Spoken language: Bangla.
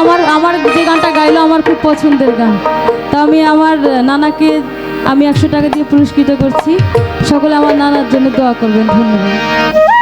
আমার আমার যে গানটা গাইলো আমার খুব পছন্দের গান। তা আমি আমার নানাকে আমি একশো টাকা দিয়ে পুরস্কৃত করছি। সকলে আমার নানার জন্য দোয়া করবেন। ধন্যবাদ।